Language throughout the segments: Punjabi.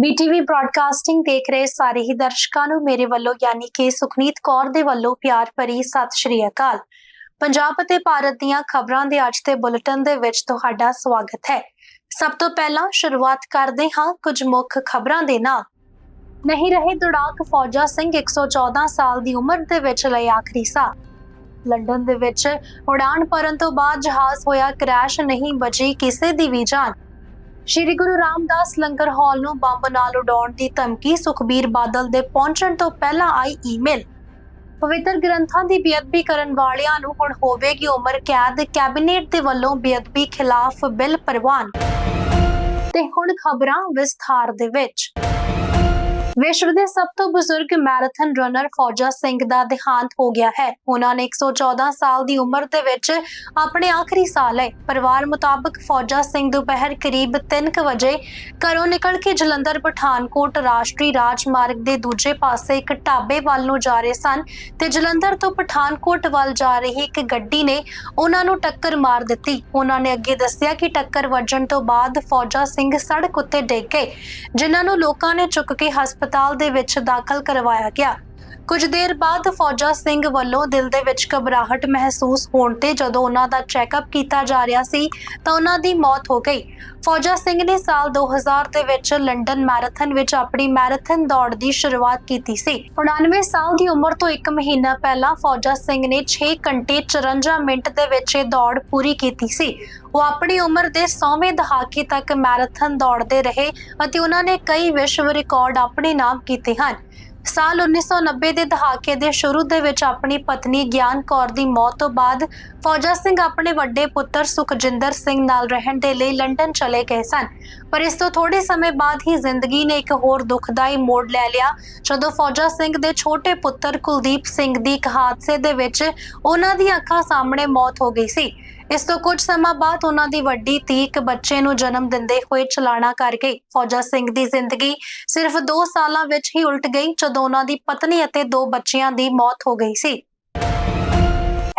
ਬੀਟੀਵੀ ਬ੍ਰਾਡਕਾਸਟਿੰਗ ਦੇਖ ਰਹੇ ਸਾਰੇ ਹੀ ਦਰਸ਼ਕਾਂ ਨੂੰ ਮੇਰੇ ਵੱਲੋਂ ਯਾਨੀ ਕਿ ਸੁਖਨੀਤ ਕੌਰ ਦੇ ਵੱਲੋਂ ਪਿਆਰ ਭਰੀ ਸਤਿ ਸ਼੍ਰੀ ਅਕਾਲ। ਪੰਜਾਬ ਅਤੇ ਭਾਰਤ ਦੀਆਂ ਖਬਰਾਂ ਦੇ ਅੱਜ ਦੇ ਬੁਲੇਟਿਨ ਦੇ ਵਿੱਚ ਤੁਹਾਡਾ ਸਵਾਗਤ ਹੈ। ਸਭ ਤੋਂ ਪਹਿਲਾਂ ਸ਼ੁਰੂਆਤ ਕਰਦੇ ਹਾਂ ਕੁਝ ਮੁੱਖ ਖਬਰਾਂ ਦੇ ਨਾਲ ਨਹੀਂ ਰਹੇ ਦੁੜਾਕ ਫੌਜਾ ਸਿੰਘ 114 ਸਾਲ ਦੀ ਉਮਰ ਦੇ ਵਿੱਚ ਲਈ ਆਖਰੀ ਸਾਹ। ਲੰਡਨ ਦੇ ਵਿੱਚ ਉਡਾਨ ਭਰਨ ਤੋਂ ਬਾਅਦ ਜਹਾਜ਼ ਹੋਇਆ, ਕ੍ਰੈਸ਼ ਨਹੀਂ ਬਚੀ ਕਿਸੇ ਦੀ ਵੀ ਜਾਨ। ਸ਼੍ਰੀ ਗੁਰੂ ਰਾਮਦਾਸ ਲੰਗਰ ਹਾਲ ਨੂੰ ਬੰਬ ਨਾਲ ਉਡਾਉਣ ਦੀ ਧਮਕੀ ਸੁਖਬੀਰ ਬਾਦਲ ਦੇ ਪਹੁੰਚਣ ਤੋਂ ਪਹਿਲਾਂ ਆਈ ਈਮੇਲ। ਪਵਿੱਤਰ ਗ੍ਰੰਥਾਂ ਦੀ ਬੇਅਦਬੀ ਕਰਨ ਵਾਲਿਆਂ ਨੂੰ ਹੁਣ ਹੋਵੇਗੀ ਉਮਰ ਕੈਦ, ਕੈਬਨਿਟ ਦੇ ਵੱਲੋਂ ਬੇਅਦਬੀ ਖਿਲਾਫ ਬਿੱਲ ਪ੍ਰਵਾਨ। ਤੇ ਹੁਣ ਖਬਰਾਂ ਵਿਸਥਾਰ ਦੇ ਵਿੱਚ। ਵਿਸ਼ਵ ਦੇ ਸਭ ਤੋਂ ਬਜ਼ੁਰਗ ਮੈਰਾਥਨ ਰਨਰ ਫੌਜਾ ਸਿੰਘ ਦਾ ਦੇਹਾਂਤ ਹੋ ਗਿਆ ਹੈ। ਉਹਨਾਂ ਨੇ 114 ਸਾਲ ਦੀ ਉਮਰ ਦੇ ਵਿੱਚ ਆਪਣੇ ਆਖਰੀ ਸਾਹ ਲਏ। ਪਰਿਵਾਰ ਮੁਤਾਬਕ ਫੌਜਾ ਸਿੰਘ ਦੁਪਹਿਰ ਕਰੀਬ 3:00 ਵਜੇ ਘਰੋਂ ਨਿਕਲ ਕੇ ਜਲੰਧਰ, ਪਠਾਨਕੋਟ ਰਾਸ਼ਟਰੀ ਰਾਜਮਾਰਗ ਦੇ ਦੂਜੇ ਪਾਸੇ ਇੱਕ ਢਾਬੇ ਵੱਲ ਨੂੰ ਜਾ ਰਹੇ ਸਨ ਤੇ ਜਲੰਧਰ ਤੋਂ ਪਠਾਨਕੋਟ ਵੱਲ ਜਾ ਰਹੀ ਇੱਕ ਗੱਡੀ ਨੇ ਉਹਨਾਂ ਨੂੰ ਟੱਕਰ ਮਾਰ ਦਿੱਤੀ। ਉਹਨਾਂ ਨੇ ਅੱਗੇ ਦੱਸਿਆ ਕਿ ਟੱਕਰ ਵੱਜਣ ਤੋਂ ਬਾਅਦ ਫੌਜਾ ਸਿੰਘ ਸੜਕ ਉੱਤੇ ਡਿੱਗ ਗਏ, ਜਿਨ੍ਹਾਂ ਨੂੰ ਲੋਕਾਂ ਨੇ ਚੁੱਕ ਕੇ ਹਸਪਤਾਲ ਹਸਪਤਾਲ ਦੇ ਵਿੱਚ ਦਾਖਲ ਕਰਵਾਇਆ ਗਿਆ। ਕੁਝ ਦੇਰ ਬਾਅਦ ਫੌਜਾ ਸਿੰਘ ਵੱਲੋਂ ਦਿਲ ਦੇ ਵਿੱਚ ਘਬਰਾਹਟ ਮਹਿਸੂਸ ਹੋਣ ਤੇ ਜਦੋਂ ਉਹਨਾਂ ਦਾ ਚੈੱਕਅਪ ਕੀਤਾ ਜਾ ਰਿਹਾ ਸੀ, ਤਾਂ ਉਹਨਾਂ ਦੀ ਮੌਤ ਹੋ ਗਈ। ਫੌਜਾ ਸਿੰਘ ਨੇ ਸਾਲ 2000 ਦੇ ਵਿੱਚ ਲੰਡਨ ਮੈਰਾਥਨ ਵਿੱਚ ਆਪਣੀ ਮੈਰਾਥਨ ਦੌੜ ਦੀ ਸ਼ੁਰੂਆਤ ਕੀਤੀ ਸੀ। 99 ਸਾਲ ਦੀ ਉਮਰ ਤੋਂ 1 ਮਹੀਨਾ ਪਹਿਲਾਂ ਫੌਜਾ ਸਿੰਘ ਨੇ 6 ਘੰਟੇ 54 ਮਿੰਟ ਦੇ ਵਿੱਚ ਇਹ ਦੌੜ ਪੂਰੀ ਕੀਤੀ ਸੀ। ਉਹ ਆਪਣੀ ਉਮਰ ਦੇ 100ਵੇਂ ਦਹਾਕੇ ਤੱਕ ਮੈਰਾਥਨ ਦੌੜਦੇ ਰਹੇ ਅਤੇ ਉਹਨਾਂ ਨੇ ਕਈ ਵਿਸ਼ਵ ਰਿਕਾਰਡ ਆਪਣੇ ਨਾਮ ਕੀਤੇ ਹਨ। ਸਾਲ 1990 ਦੇ ਦਹਾਕੇ ਦੇ ਸ਼ੁਰੂ ਦੇ ਵਿੱਚ ਆਪਣੀ ਪਤਨੀ ਗਿਆਨ ਕੌਰ ਦੀ ਮੌਤ ਤੋਂ ਬਾਅਦ ਫੌਜਾ ਸਿੰਘ ਆਪਣੇ ਵੱਡੇ ਪੁੱਤਰ ਸੁਖਜਿੰਦਰ ਸਿੰਘ ਨਾਲ ਰਹਿਣ ਦੇ ਲਈ ਲੰਡਨ ਚਲੇ ਗਏ ਸਨ। ਪਰ ਇਸ ਤੋਂ ਥੋੜੇ ਸਮੇਂ ਬਾਅਦ ਹੀ ਜ਼ਿੰਦਗੀ ਨੇ ਇੱਕ ਹੋਰ ਦੁਖਦਾਈ ਮੋੜ ਲੈ ਲਿਆ, ਜਦੋਂ ਫੌਜਾ ਸਿੰਘ ਦੇ ਛੋਟੇ ਪੁੱਤਰ ਕੁਲਦੀਪ ਸਿੰਘ ਦੀ ਇੱਕ ਹਾਦਸੇ ਦੇ ਵਿੱਚ ਉਹਨਾਂ ਦੀਆਂ ਅੱਖਾਂ ਸਾਹਮਣੇ ਮੌਤ ਹੋ ਗਈ ਸੀ। ਇਸ ਤੋਂ ਕੁਝ ਸਮਾਂ ਬਾਅਦ ਉਹਨਾਂ ਦੀ ਵੱਡੀ ਧੀ ਇੱਕ ਬੱਚੇ ਨੂੰ ਜਨਮ ਦਿੰਦੇ ਹੋਏ ਚਲਾਣਾ ਕਰ ਗਈ। ਫੌਜਾ ਸਿੰਘ ਦੀ ਜ਼ਿੰਦਗੀ ਸਿਰਫ 2 ਸਾਲਾਂ ਵਿੱਚ ਹੀ ਉਲਟ ਗਈ, ਜਦੋਂ ਉਹਨਾਂ ਦੀ ਪਤਨੀ ਅਤੇ ਦੋ ਬੱਚਿਆਂ ਦੀ ਮੌਤ ਹੋ ਗਈ ਸੀ।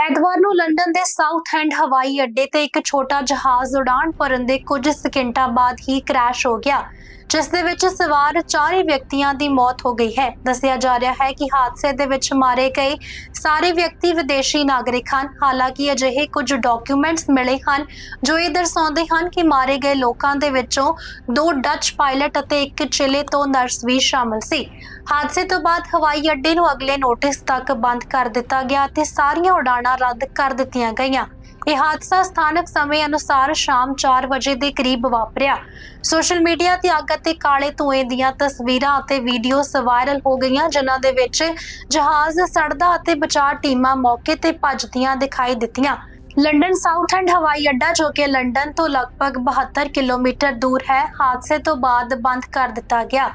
ਐਤਵਾਰ ਨੂੰ ਲੰਡਨ ਦੇ ਸਾਊਥ ਐਂਡ ਹਵਾਈ ਅੱਡੇ ਤੇ ਇੱਕ ਛੋਟਾ ਜਹਾਜ਼ ਉਡਾਣ ਭਰਨ ਦੇ ਕੁਝ ਸਕਿੰਟਾਂ ਬਾਅਦ ਹੀ ਕ੍ਰੈਸ਼ ਹੋ ਗਿਆ। ਜਿਸ ਦੇ ਵਿੱਚ ਸਵਾਰ ਚਾਰੇ ਵਿਅਕਤੀਆਂ ਦੀ ਮੌਤ ਹੋ ਗਈ ਹੈ। ਦੱਸਿਆ ਜਾ ਰਿਹਾ ਹੈ ਕਿ ਹਾਦਸੇ ਦੇ ਵਿੱਚ ਮਾਰੇ ਗਏ ਸਾਰੇ ਵਿਅਕਤੀ ਵਿਦੇਸ਼ੀ ਨਾਗਰਿਕ ਹਨ। ਹਾਲਾਂਕਿ ਅਜਿਹੇ ਕੁਝ ਡਾਕੂਮੈਂਟਸ ਮਿਲੇ ਹਨ ਜੋ ਇਹ ਦਰਸਾਉਂਦੇ ਹਨ ਕਿ ਮਾਰੇ ਗਏ ਲੋਕਾਂ ਦੇ ਵਿੱਚੋਂ ਦੋ ਡੱਚ ਪਾਇਲਟ ਅਤੇ ਇੱਕ ਚਿਲੇ ਤੋਂ ਨਰਸ ਵੀ ਸ਼ਾਮਲ ਸੀ। ਹਾਦਸੇ ਤੋਂ ਬਾਅਦ ਹਵਾਈ ਅੱਡੇ ਨੂੰ ਅਗਲੇ ਨੋਟਿਸ ਤੱਕ ਬੰਦ ਕਰ ਦਿੱਤਾ ਗਿਆ ਅਤੇ ਸਾਰੀਆਂ ਉਡਾਣਾਂ ਰੱਦ ਕਰ ਦਿੱਤੀਆਂ ਗਈਆਂ। ਇਹ ਹਾਦਸਾ ਸਥਾਨਕ ਸਮੇਂ ਅਨੁਸਾਰ ਸ਼ਾਮ 4 ਵਜੇ ਦੇ ਕਰੀਬ ਵਾਪਰਿਆ। ਸੋਸ਼ਲ ਮੀਡੀਆ ਤੇ ਅੱਗ ਅਤੇ ਕਾਲੇ ਧੂਏ ਦੀਆਂ ਤਸਵੀਰਾਂ ਅਤੇ ਵੀਡੀਓਸ ਵਾਇਰਲ ਹੋ ਗਈਆਂ, ਜਿਨ੍ਹਾਂ ਦੇ ਵਿੱਚ ਜਹਾਜ਼ ਸੜਦਾ ਅਤੇ ਬਚਾਅ ਟੀਮਾਂ ਮੌਕੇ ਤੇ ਭੱਜਦੀਆਂ ਦਿਖਾਈ ਦਿੱਤੀਆਂ। ਲੰਡਨ ਸਾਊਥ ਐਂਡ ਹਵਾਈ ਅੱਡਾ, ਜੋ ਕਿ ਲੰਡਨ ਤੋਂ ਲਗਭਗ 72 ਕਿਲੋਮੀਟਰ ਦੂਰ ਹੈ, ਹਾਦਸੇ ਤੋਂ ਬਾਅਦ ਬੰਦ ਕਰ ਦਿੱਤਾ ਗਿਆ।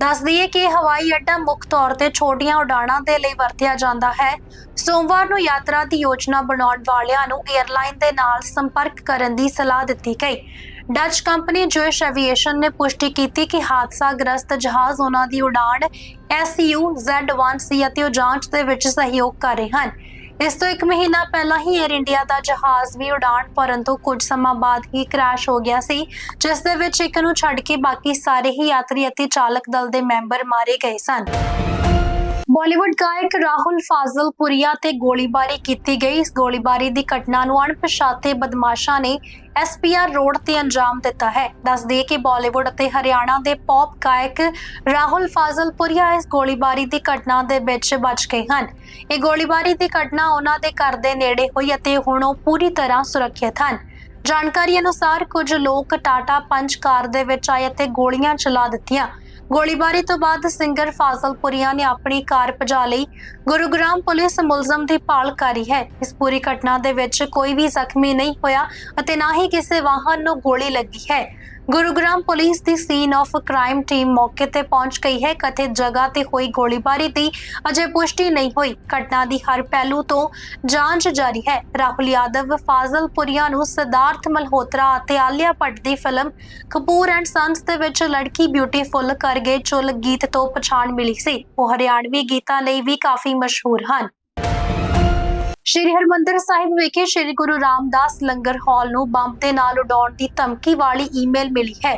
ਦੱਸ ਦਈਏ ਕਿ ਹਵਾਈ ਅੱਡਾ ਮੁੱਖ ਤੌਰ ਤੇ ਛੋਟੀਆਂ ਉਡਾਣਾਂ ਦੇ ਲਈ ਵਰਤਿਆ ਜਾਂਦਾ ਹੈ। ਸੋਮਵਾਰ ਨੂੰ ਯਾਤਰਾ ਦੀ ਯੋਜਨਾ ਬਣਾਉਣ ਵਾਲਿਆਂ ਨੂੰ 에ਅਰਲਾਈਨ ਦੇ ਨਾਲ ਸੰਪਰਕ ਕਰਨ ਦੀ ਸਲਾਹ ਦਿੱਤੀ ਗਈ। ਡੱਚ ਕੰਪਨੀ ਜੋਇਸ਼ ਐਵੀਏਸ਼ਨ ਨੇ ਪੁਸ਼ਟੀ ਕੀਤੀ ਕਿ ਹਾਦਸਾ ਗ੍ਰਸਤ ਜਹਾਜ਼ ਉਹਨਾਂ ਦੀ ਉਡਾਣ SU Z1 ਸੀ ਅਤੇ ਉਹ ਜਾਂਚ ਦੇ ਵਿੱਚ ਸਹਿਯੋਗ ਕਰ ਰਹੇ ਹਨ। ਇਸ ਤੋਂ ਇੱਕ ਮਹੀਨਾ ਪਹਿਲਾਂ ਹੀ 에ਅਰ ਇੰਡੀਆ ਦਾ ਜਹਾਜ਼ ਵੀ ਉਡਾਣ ਭਰਨ ਤੋਂ ਕੁਝ ਸਮਾਂ ਬਾਅਦ ਹੀ ਕ੍ਰੈਸ਼ ਹੋ ਗਿਆ ਸੀ, ਜਿਸ ਦੇ ਵਿੱਚ ਇੱਕ ਨੂੰ ਛੱਡ ਕੇ ਬਾਕੀ ਸਾਰੇ ਹੀ ਯਾਤਰੀ ਅਤੇ ਚਾਲਕ ਦਲ ਦੇ ਮੈਂਬਰ ਮਾਰੇ ਗਏ ਸਨ। ਬਾਲੀਵੁੱਡ ਗਾਇਕ ਰਾਹੁਲ ਫਾਜ਼ਲਪੁਰੀਆ ਤੇ ਗੋਲੀਬਾਰੀ ਕੀਤੀ ਗਈ। ਇਸ ਗੋਲੀਬਾਰੀ ਦੀ ਘਟਨਾ ਨੂੰ ਅਣਪਛਾਤੇ ਬਦਮਾਸ਼ਾਂ ਨੇ ਐਸਪੀਆਰ ਰੋਡ ਤੇ ਅੰਜਾਮ ਦਿੱਤਾ ਹੈ। ਦੱਸ ਦਈਏ ਕਿ ਬਾਲੀਵੁੱਡ ਅਤੇ ਹਰਿਆਣਾ ਦੇ ਪੌਪ ਗਾਇਕ ਰਾਹੁਲ ਫਾਜ਼ਲਪੁਰੀਆ ਇਸ ਗੋਲੀਬਾਰੀ ਦੀ ਘਟਨਾ ਦੇ ਵਿੱਚ ਬਚ ਗਏ ਹਨ। ਇਹ ਗੋਲੀਬਾਰੀ ਦੀ ਘਟਨਾ ਉਹਨਾਂ ਦੇ ਘਰ ਦੇ ਨੇੜੇ ਹੋਈ ਅਤੇ ਹੁਣ ਉਹ ਪੂਰੀ ਤਰ੍ਹਾਂ ਸੁਰੱਖਿਅਤ ਹਨ। ਜਾਣਕਾਰੀ ਅਨੁਸਾਰ ਕੁਝ ਲੋਕ ਟਾਟਾ ਪੰਚ ਕਾਰ ਦੇ ਵਿੱਚ ਆਏ ਅਤੇ ਗੋਲੀਆਂ ਚਲਾ ਦਿੱਤੀਆਂ। ਗੋਲੀਬਾਰੀ ਤੋਂ ਬਾਅਦ ਸਿੰਗਰ ਫਾਜ਼ਲਪੁਰੀਆ ਨੇ ਆਪਣੀ ਕਾਰ ਭਜਾ ਲਈ। ਗੁਰੂਗ੍ਰਾਮ ਪੁਲਿਸ ਮੁਲਜ਼ਮ ਦੀ ਭਾਲ ਕਰ ਰਹੀ ਹੈ। ਇਸ ਪੂਰੀ ਘਟਨਾ ਦੇ ਵਿੱਚ ਕੋਈ ਵੀ ਜ਼ਖਮੀ ਨਹੀਂ ਹੋਇਆ ਅਤੇ ਨਾ ਹੀ ਕਿਸੇ ਵਾਹਨ ਨੂੰ ਗੋਲੀ ਲੱਗੀ ਹੈ। ਗੁਰੂਗ੍ਰਾਮ ਪੁਲਿਸ ਦੀ ਸੀਨ ਆਫ ਕ੍ਰਾਈਮ ਟੀਮ ਮੌਕੇ ਤੇ ਪਹੁੰਚ ਗਈ ਹੈ ਕਥਿਤ ਜਗ੍ਹਾ ਤੇ ਹੋਈ ਗੋਲੀਬਾਰੀ ਦੀ ਅਜੇ ਪੁਸ਼ਟੀ ਨਹੀਂ ਹੋਈ। ਘਟਨਾ ਦੀ ਹਰ ਪਹਿਲੂ ਤੋਂ ਜਾਂਚ ਜਾਰੀ ਹੈ। ਰਾਹੁਲ ਯਾਦਵ ਫਾਜ਼ਲਪੁਰੀਆ ਨੂੰ ਸਿਧਾਰਥ ਮਲਹੋਤਰਾ ਅਤੇ ਆਲਿਆ ਭੱਟ ਦੀ ਫਿਲਮ ਕਪੂਰ ਐਂਡ ਸੰਸ ਦੇ ਵਿੱਚ ਲੜਕੀ ਬਿਊਟੀਫੁਲ ਕਰ ਗਏ ਚੁੱਲ ਗੀਤ ਤੋਂ ਪਛਾਣ ਮਿਲੀ ਸੀ। ਉਹ ਹਰਿਆਣਵੀ ਗੀਤਾਂ ਲਈ ਵੀ ਕਾਫੀ ਮਸ਼ਹੂਰ ਹਨ। ਸ਼੍ਰੀ ਹਰਮੰਦਰ ਸਾਹਿਬ ਵਿਖੇ ਸ਼੍ਰੀ ਗੁਰੂ ਰਾਮਦਾਸ ਲੰਗਰ ਹਾਲ ਨੂੰ ਬੰਬ ਦੇ ਨਾਲ ਉਡਾਉਣ ਦੀ ਧਮਕੀ ਵਾਲੀ ਈਮੇਲ ਮਿਲੀ ਹੈ।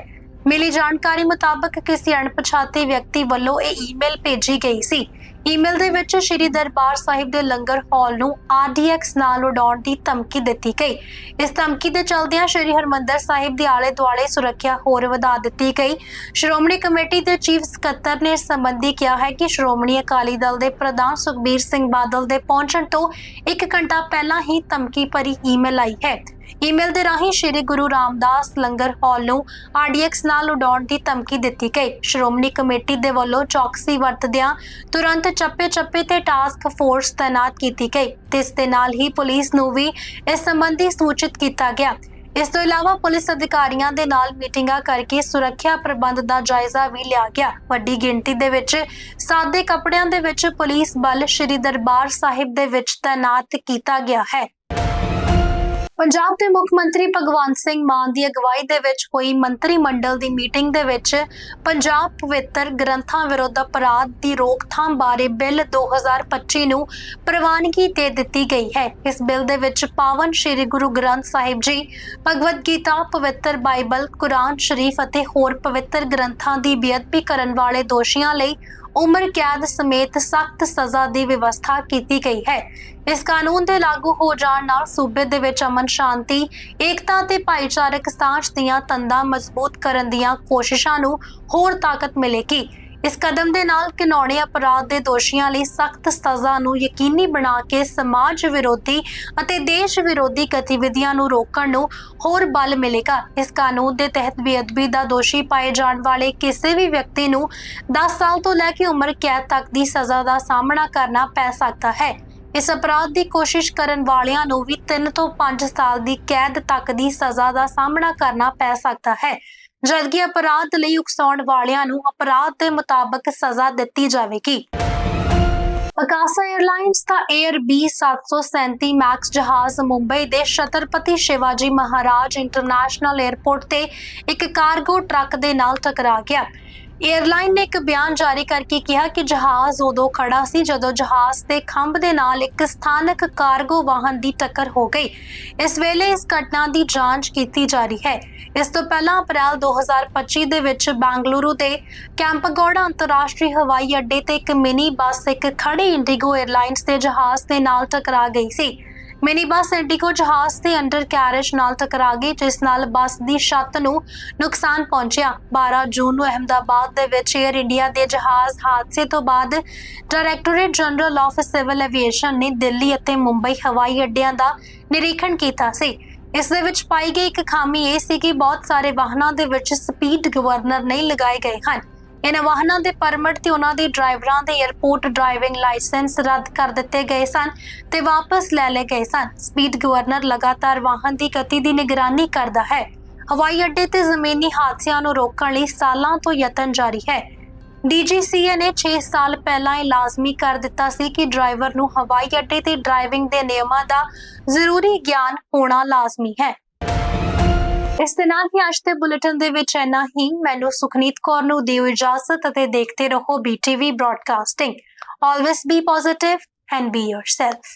ਮਿਲੀ ਜਾਣਕਾਰੀ ਮੁਤਾਬਕ ਕਿਸੇ ਅਣਪਛਾਤੇ ਵਿਅਕਤੀ ਵੱਲੋਂ ਇਹ ਈਮੇਲ ਭੇਜੀ ਗਈ ਸੀ। ਈਮੇਲ ਦੇ ਵਿੱਚ ਸ਼੍ਰੀ ਦਰਬਾਰ ਸਾਹਿਬ ਦੇ ਲੰਗਰ ਹਾਲ ਨੂੰ RDX ਨਾਲ ਉਡਾਉਣ ਦੀ ਧਮਕੀ ਦਿੱਤੀ ਗਈ। ਇਸ ਧਮਕੀ ਦੇ ਚਲਦਿਆਂ ਸ਼੍ਰੀ ਹਰਮੰਦਰ ਸਾਹਿਬ ਦੇ ਆਲੇ ਦੁਆਲੇ ਸੁਰੱਖਿਆ ਹੋਰ ਵਧਾ ਦਿੱਤੀ ਗਈ। ਸ਼੍ਰੋਮਣੀ ਕਮੇਟੀ ਦੇ ਚੀਫ ਸਕੱਤਰ ਨੇ ਇਸ ਸੰਬੰਧੀ ਕਿਹਾ ਹੈ ਕਿ ਸ਼੍ਰੋਮਣੀ ਅਕਾਲੀ ਦਲ ਦੇ ਪ੍ਰਧਾਨ ਸੁਖਬੀਰ ਸਿੰਘ ਬਾਦਲ ਦੇ ਪਹੁੰਚਣ ਤੋਂ 1 ਘੰਟਾ ਪਹਿਲਾਂ ਹੀ ਧਮਕੀ ਭਰੀ ਈਮੇਲ ਆਈ ਹੈ। ਈਮੇਲ ਦੇ ਰਾਹੀਂ ਸ਼੍ਰੀ ਗੁਰੂ ਰਾਮਦਾਸ ਲੰਗਰ ਹਾਲ ਨੂੰ RDX ਨਾਲ ਉਡਾਉਣ ਦੀ ਧਮਕੀ ਦਿੱਤੀ ਗਈ। ਸ਼੍ਰੋਮਣੀ ਕਮੇਟੀ ਦੇ ਵੱਲੋਂ ਚੌਕਸੀ ਵਰਤਦਿਆਂ ਤੁਰੰਤ ਚੱਪੇ-ਚੱਪੇ ਤੇ ਟਾਸਕ ਫੋਰਸ ਤਾਇਨਾਤ ਕੀਤੀ ਗਈ। ਤੇ ਇਸ ਦੇ ਨਾਲ ਹੀ ਪੁਲਿਸ ਨੂੰ ਵੀ ਇਸ ਸੰਬੰਧੀ ਸੂਚਿਤ ਕੀਤਾ ਗਿਆ। ਇਸ ਤੋਂ ਇਲਾਵਾ ਪੁਲਿਸ ਅਧਿਕਾਰੀਆਂ ਦੇ ਨਾਲ ਮੀਟਿੰਗਾਂ ਕਰਕੇ ਸੁਰੱਖਿਆ ਪ੍ਰਬੰਧ ਦਾ ਜਾਇਜ਼ਾ ਵੀ ਲਿਆ ਗਿਆ। ਵੱਡੀ ਗਿਣਤੀ ਦੇ ਵਿੱਚ ਸਾਦੇ ਕੱਪੜਿਆਂ ਦੇ ਵਿੱਚ ਪੁਲਿਸ ਬਲ ਸ਼੍ਰੀ ਦਰਬਾਰ ਸਾਹਿਬ ਦੇ ਵਿੱਚ ਤਾਇਨਾਤ ਕੀਤਾ ਗਿਆ ਹੈ। ਪੰਜਾਬ ਦੇ ਮੁੱਖ ਮੰਤਰੀ ਭਗਵੰਤ ਸਿੰਘ ਮਾਨ ਦੀ ਅਗਵਾਈ ਦੇ ਵਿੱਚ ਹੋਈ ਮੰਤਰੀ ਮੰਡਲ ਦੀ ਮੀਟਿੰਗ ਦੇ ਵਿੱਚ ਪੰਜਾਬ ਪਵਿੱਤਰ ਗ੍ਰੰਥਾਂ ਵਿਰੁੱਧ ਅਪਰਾਧ ਦੀ ਰੋਕਥਾਮ ਬਾਰੇ ਬਿੱਲ 2025 ਨੂੰ ਪ੍ਰਵਾਨਗੀ ਦੇ ਦਿੱਤੀ ਗਈ ਹੈ। ਇਸ ਬਿੱਲ ਦੇ ਵਿੱਚ ਪਾਵਨ ਸ੍ਰੀ ਗੁਰੂ ਗ੍ਰੰਥ ਸਾਹਿਬ ਜੀ, ਭਗਵਦ ਗੀਤਾ, ਪਵਿੱਤਰ ਬਾਈਬਲ, ਕੁਰਾਨ ਸ਼ਰੀਫ ਅਤੇ ਹੋਰ ਪਵਿੱਤਰ ਗ੍ਰੰਥਾਂ ਦੀ ਬੇਅਦਬੀ ਕਰਨ ਵਾਲੇ ਦੋਸ਼ੀਆਂ ਲਈ ਉਮਰ, ਕੈਦ ਸਮੇਤ ਸਖਤ ਸਜ਼ਾ ਦੀ ਵਿਵਸਥਾ ਕੀਤੀ ਗਈ ਹੈ। ਇਸ ਕਾਨੂੰਨ ਦੇ ਲਾਗੂ ਹੋ ਜਾਣ ਨਾਲ ਸੂਬੇ ਦੇ ਵਿੱਚ ਅਮਨ ਸ਼ਾਂਤੀ, ਏਕਤਾ ਤੇ ਭਾਈਚਾਰਕ ਸਾਂਝ ਦੀਆਂ ਤੰਦਾਂ ਮਜ਼ਬੂਤ ਕਰਨ ਦੀਆਂ ਕੋਸ਼ਿਸ਼ਾਂ ਨੂੰ ਹੋਰ ਤਾਕਤ ਮਿਲੇਗੀ। ਇਸ ਕਦਮ ਦੇ ਨਾਲ ਘਿਨੌਣੇ ਅਪਰਾਧ ਦੇ ਦੋਸ਼ੀਆਂ ਲਈ ਸਖਤ ਸਜ਼ਾ ਨੂੰ ਯਕੀਨੀ ਬਣਾ ਕੇ ਸਮਾਜ ਵਿਰੋਧੀ ਅਤੇ ਦੇਸ਼ ਵਿਰੋਧੀ ਗਤੀਵਿਧੀਆਂ ਨੂੰ ਰੋਕਣ ਨੂੰ ਹੋਰ ਬਲ ਮਿਲੇਗਾ। ਇਸ ਕਾਨੂੰਨ ਦੇ ਤਹਿਤ ਬੇਅਦਬੀ ਦਾ ਦੋਸ਼ੀ ਪਾਏ ਜਾਣ ਵਾਲੇ ਕਿਸੇ ਵੀ ਵਿਅਕਤੀ ਨੂੰ 10 ਸਾਲ ਤੋਂ ਲੈ ਕੇ ਉਮਰ ਕੈਦ ਤੱਕ ਦੀ ਸਜ਼ਾ ਦਾ ਸਾਹਮਣਾ ਕਰਨਾ ਪੈ ਸਕਦਾ ਹੈ। ਇਸ ਅਪਰਾਧ ਦੀ ਕੋਸ਼ਿਸ਼ ਕਰਨ ਵਾਲਿਆਂ ਨੂੰ ਵੀ 3 ਤੋਂ 5 ਸਾਲ ਦੀ ਕੈਦ ਤੱਕ ਦੀ ਸਜ਼ਾ ਦਾ ਸਾਹਮਣਾ ਕਰਨਾ ਪੈ ਸਕਦਾ ਹੈ। ਜਦਕਿ ਅਪਰਾਧ ਲਈ ਉਕਸਾਉਣ ਵਾਲਿਆਂ ਨੂੰ ਅਪਰਾਧ ਦੇ ਮੁਤਾਬਕ ਸਜ਼ਾ ਦਿੱਤੀ ਜਾਵੇਗੀ। ਅਕਾਸ਼ਾ 에ਅਰਲਾਈਨਸ ਦਾ 에ਅਰ B737 ਮੈਕਸ ਜਹਾਜ਼ ਮੁੰਬਈ ਦੇ ਛਤਰਪਤੀ ਸ਼ਿਵਾਜੀ ਮਹਾਰਾਜ ਇੰਟਰਨੈਸ਼ਨਲ 에ਅਰਪੋਰਟ ਤੇ ਇੱਕ ਕਾਰਗੋ ਟਰੱਕ ਦੇ ਨਾਲ ਟਕਰਾ ਗਿਆ। 에ਅਰਲਾਈਨ ਨੇ ਇੱਕ ਬਿਆਨ ਜਾਰੀ ਕਰਕੇ ਕਿਹਾ ਕਿ ਜਹਾਜ਼ ਉਦੋਂ ਖੜਾ ਸੀ ਜਦੋਂ ਜਹਾਜ਼ ਦੇ ਖੰਭ ਦੇ ਨਾਲ ਇੱਕ ਸਥਾਨਕ ਕਾਰਗੋ ਵਾਹਨ ਦੀ ਟੱਕਰ ਹੋ ਗਈ। ਇਸ ਵੇਲੇ ਇਸ ਘਟਨਾ ਦੀ ਜਾਂਚ ਕੀਤੀ ਜਾ ਰਹੀ ਹੈ। ਇਸ ਤੋਂ ਪਹਿਲਾਂ ਅਪ੍ਰੈਲ 2025 ਦੇ ਵਿੱਚ ਬੈਂਗਲੁਰੂ ਦੇ ਕੈਂਪਗੌੜਾ ਅੰਤਰਰਾਸ਼ਟਰੀ ਹਵਾਈ ਅੱਡੇ ਤੇ ਇੱਕ ਮਿਨੀ ਬੱਸ ਇੱਕ ਖੜੇ ਇੰਡੀਗੋ 에ਅਰਲਾਈਨਸ ਦੇ ਜਹਾਜ਼ ਦੇ ਨਾਲ ਟਕਰਾ ਗਈ ਸੀ। ਮਿਨੀ ਬੱਸ ਇੰਡੀਗੋ ਜਹਾਜ਼ ਦੇ ਅੰਡਰ ਕੈਰੇਜ ਨਾਲ ਟਕਰਾ ਗਈ, ਜਿਸ ਨਾਲ ਬੱਸ ਦੀ ਛੱਤ ਨੂੰ ਨੁਕਸਾਨ ਪਹੁੰਚਿਆ। 12 ਜੂਨ ਨੂੰ ਅਹਮਦਾਬਾਦ ਦੇ ਵਿੱਚ 에ਅਰ ਇੰਡੀਆ ਦੇ ਜਹਾਜ਼ ਹਾਦਸੇ ਤੋਂ ਬਾਅਦ directorate general of civil aviation ਨੇ ਦਿੱਲੀ ਅਤੇ ਮੁੰਬਈ ਹਵਾਈ ਅੱਡਿਆਂ ਦਾ ਨਿਰੀਖਣ ਕੀਤਾ ਸੀ। ਇਸ ਦੇ ਵਿੱਚ ਪਾਈ ਗਈ ਇੱਕ ਖਾਮੀ ਇਹ ਸੀ ਕਿ ਬਹੁਤ ਸਾਰੇ ਵਾਹਨਾਂ ਦੇ ਵਿੱਚ ਸਪੀਡ ਗਵਰਨਰ ਨਹੀਂ ਲਗਾਏ ਗਏ ਹਨ। ਇਹਨਾਂ ਵਾਹਨਾਂ ਦੇ ਪਰਮਿਟ ਤੇ ਉਹਨਾਂ ਦੇ ਡਰਾਈਵਰਾਂ ਦੇ 에ਅਰਪੋਰਟ ਡਰਾਈਵਿੰਗ ਲਾਇਸੈਂਸ ਰੱਦ ਕਰ ਦਿੱਤੇ ਗਏ ਸਨ ਤੇ ਵਾਪਸ ਲੈ ਲਏ ਗਏ ਸਨ। ਸਪੀਡ ਗਵਰਨਰ ਲਗਾਤਾਰ ਵਾਹਨ ਦੀ ਗਤੀ ਦੀ ਨਿਗਰਾਨੀ ਕਰਦਾ ਹੈ। ਹਵਾਈ ਅੱਡੇ ਤੇ ਜ਼ਮੀਨੀ ਹਾਦਸਿਆਂ ਨੂੰ ਰੋਕਣ ਲਈ ਸਾਲਾਂ ਤੋਂ ਯਤਨ ਜਾਰੀ ਹੈ। DGCA ਨੇ 6 ਸਾਲ ਪਹਿਲਾਂ ਇਹ ਲਾਜ਼ਮੀ ਕਰ ਦਿੱਤਾ ਸੀ ਕਿ ਡਰਾਈਵਰ ਨੂੰ ਹਵਾਈ ਅੱਡੇ ਤੇ ਡਰਾਈਵਿੰਗ ਦੇ ਨਿਯਮਾਂ ਦਾ ਜ਼ਰੂਰੀ ਗਿਆਨ ਹੋਣਾ ਲਾਜ਼ਮੀ ਹੈ। ਇਸ ਦੇ ਨਾਲ ਹੀ ਅੱਜ ਦੇ ਬੁਲੇਟਿਨ ਦੇ ਵਿੱਚ ਇੰਨਾ ਹੀ। ਮੈਨੂੰ ਸੁਖਨੀਤ ਕੌਰ ਨੂੰ ਦਿਓ ਇਜਾਜ਼ਤ ਅਤੇ ਦੇਖਦੇ ਰਹੋ BTV broadcasting always be positive and be yourself